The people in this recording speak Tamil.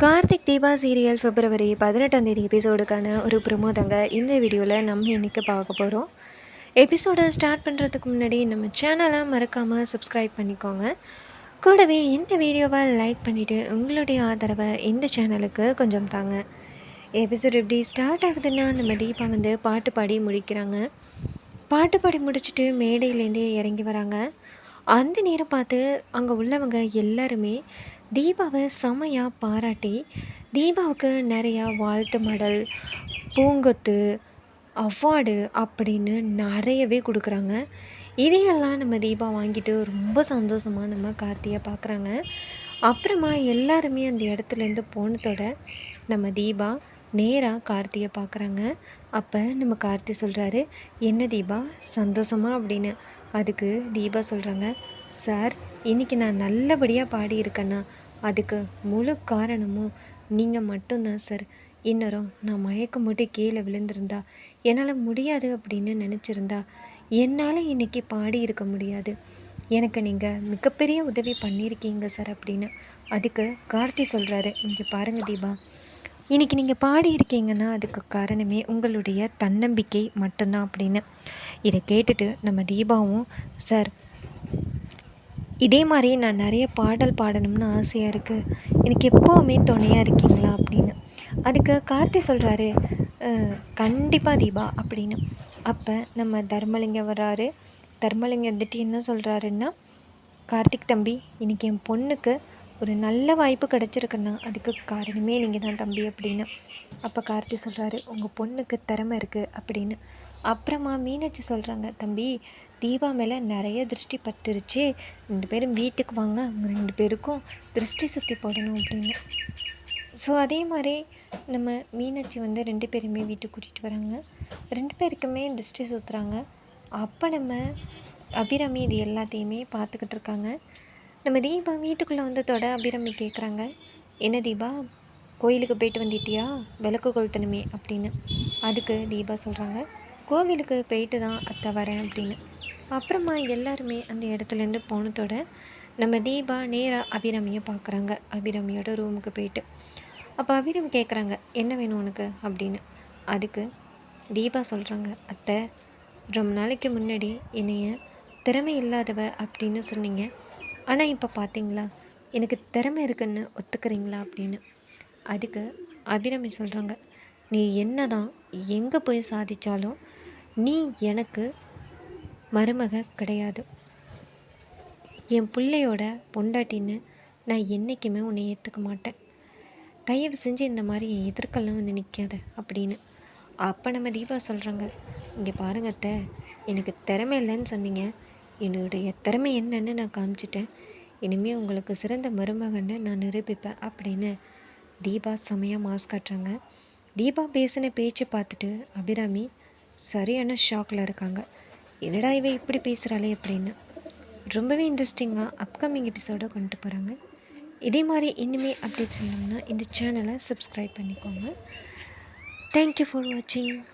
கார்த்திக் தீபா சீரியல் பிப்ரவரி பதினெட்டாம் தேதி எபிசோடுக்கான ஒரு ப்ரொமோ தாங்க. இந்த வீடியோவில் நம்ம இன்றைக்கி பார்க்க போகிறோம் எபிசோடை ஸ்டார்ட் பண்ணுறதுக்கு முன்னாடி நம்ம சேனலை மறக்காமல் சப்ஸ்கிரைப் பண்ணிக்கோங்க. கூடவே இந்த வீடியோவை லைக் பண்ணிவிட்டு உங்களுடைய ஆதரவை இந்த சேனலுக்கு கொஞ்சம் தாங்க. எபிசோட் எப்படி ஸ்டார்ட் ஆகுதுன்னா நம்ம தீபா வந்து பாட்டு பாடி முடிக்கிறாங்க. பாட்டு பாடி முடிச்சுட்டு மேடையிலேருந்தே இறங்கி வராங்க. அந்த நேரம் பார்த்து அங்கே உள்ளவங்க எல்லாருமே தீபாவை செமையாக பாராட்டி தீபாவுக்கு நிறையா வாழ்த்து மடல் பூங்கொத்து அவார்டு அப்படின்னு நிறையவே கொடுக்குறாங்க. இதையெல்லாம் நம்ம தீபா வாங்கிட்டு ரொம்ப சந்தோஷமாக நம்ம கார்த்தியை பார்க்குறாங்க. அப்புறமா எல்லாருமே அந்த இடத்துலேருந்து போனதோட நம்ம தீபா நேராக கார்த்தியை பார்க்குறாங்க. அப்போ நம்ம கார்த்தி சொல்கிறாரு என்ன தீபா சந்தோஷமா? அப்படின்னு. அதுக்கு தீபா சொல்கிறாங்க சார் இன்றைக்கி நான் நல்லபடியாக பாடியிருக்கேன்னா அதுக்கு முழு காரணமும் நீங்கள் மட்டும்தான் சார் இன்னரும் நான் மயக்கம் போட்டு கீழே விழுந்திருந்தா என்னால் முடியாது அப்படின்னு நினச்சிருந்தா என்னால் இன்றைக்கி பாடி இருக்க முடியாது. எனக்கு நீங்கள் மிகப்பெரிய உதவி பண்ணியிருக்கீங்க சார் அப்படின்னு அதுக்கு கார்த்தி சொல்கிறாரு இங்கே பாருங்கள் தீபா. இன்றைக்கி நீங்கள் பாடியிருக்கீங்கன்னா அதுக்கு காரணமே உங்களுடைய தன்னம்பிக்கை மட்டும்தான் அப்படின்னு இதை கேட்டுட்டு நம்ம தீபாவும் சார் இதே மாதிரி நான் நிறைய பாடல் பாடணும்னு ஆசையாக இருக்குது எனக்கு எப்போவுமே துணையாக இருக்கீங்களா அப்படின்னு. அதுக்கு கார்த்தி சொல்கிறாரு கண்டிப்பாக தீபா அப்படின்னு. அப்போ நம்ம தர்மலிங்கம் வர்றாரு. தர்மலிங்கம் வந்துட்டு என்ன சொல்கிறாருன்னா கார்த்திக் தம்பி இன்றைக்கி என் பொண்ணுக்கு ஒரு நல்ல வாய்ப்பு கிடச்சிருக்குன்னா அதுக்கு காரணமே நீங்கள் தான் தம்பி அப்படின்னு. அப்போ கார்த்தி சொல்கிறாரு உங்கள் பொண்ணுக்கு திறமை இருக்குது அப்படின்னு. அப்புறமா மீனாட்சி சொல்கிறாங்க தம்பி தீபா மேலே நிறைய திருஷ்டி பட்டுருச்சு. ரெண்டு பேரும் வீட்டுக்கு வாங்க அவங்க ரெண்டு பேருக்கும் திருஷ்டி சுற்றி போடணும் அப்படின்னு. ஸோ அதே மாதிரி நம்ம மீனாட்சி வந்து ரெண்டு பேருமே வீட்டுக்கு கூட்டிகிட்டு வராங்க. ரெண்டு பேருக்குமே திருஷ்டி சுற்றுறாங்க அப்போ நம்ம அபிராமி இது எல்லாத்தையுமே பார்த்துக்கிட்டு இருக்காங்க. நம்ம தீபா வீட்டுக்குள்ளே வந்ததோட அபிராமி கேட்குறாங்க என்ன தீபா கோயிலுக்கு போயிட்டு வந்துட்டியா? விளக்கு கொளுத்தணுமே அப்படின்னு. அதுக்கு தீபா சொல்கிறாங்க கோவிலுக்கு போயிட்டு தான் அத்தை வரேன் அப்படின்னு. அப்புறமா எல்லாருமே அந்த இடத்துலேருந்து போனதோட நம்ம தீபா நேராக அபிராமியை பார்க்குறாங்க. அபிராமியோட ரூமுக்கு போயிட்டு. அப்போ அபிராமி கேட்குறாங்க என்ன வேணும் உனக்கு? அப்படின்னு. அதுக்கு தீபா சொல்கிறாங்க அத்தை ரொம்ப நாளைக்கு முன்னாடி என்னைய திறமை இல்லாதவ அப்படின்னு சொன்னீங்க. ஆனால் இப்போ பார்த்தீங்களா எனக்கு திறமை இருக்குன்னு ஒத்துக்கிறீங்களா? அப்படின்னு. அதுக்கு அபிராமி சொல்கிறாங்க நீ என்ன தான் எங்கே போய் சாதித்தாலும் நீ எனக்கு மருமக கிடையாது. என் பிள்ளையோட பொண்டாட்டின்னு நான் என்றைக்குமே உன்னை ஏற்றுக்க மாட்டேன். தயவு செஞ்சு இந்த மாதிரி என் எதிர்க்கெல்லாம் வந்து நிற்காத அப்படின்னு. அப்போ நம்ம தீபா சொல்கிறாங்க இங்கே பாருங்க அத்தை எனக்கு திறமை இல்லைன்னு சொன்னீங்க. என்னுடைய திறமை என்னன்னு நான் காமிச்சிட்டேன். இனிமேல் உங்களுக்கு சிறந்த மருமகன்னு நான் நிரூபிப்பேன் அப்படின்னு தீபா செமையாக மாஸ்க் காட்டுறாங்க. தீபா பேசின பேச்சு பார்த்துட்டு அபிராமி சரியான ஷாக்கில் இருக்காங்க. என்னடா இவ இப்படி பேசுகிறாளே அப்படின்னு. ரொம்பவே இன்ட்ரெஸ்டிங்காக அப்கமிங் எபிசோடை கொண்டு போகிறாங்க இதே மாதிரி இனிமேல் அப்டேட்ஸ் வேணும்னா இந்த சேனலை சப்ஸ்கிரைப் பண்ணிக்கோங்க. தேங்க்யூ ஃபார் வாட்சிங்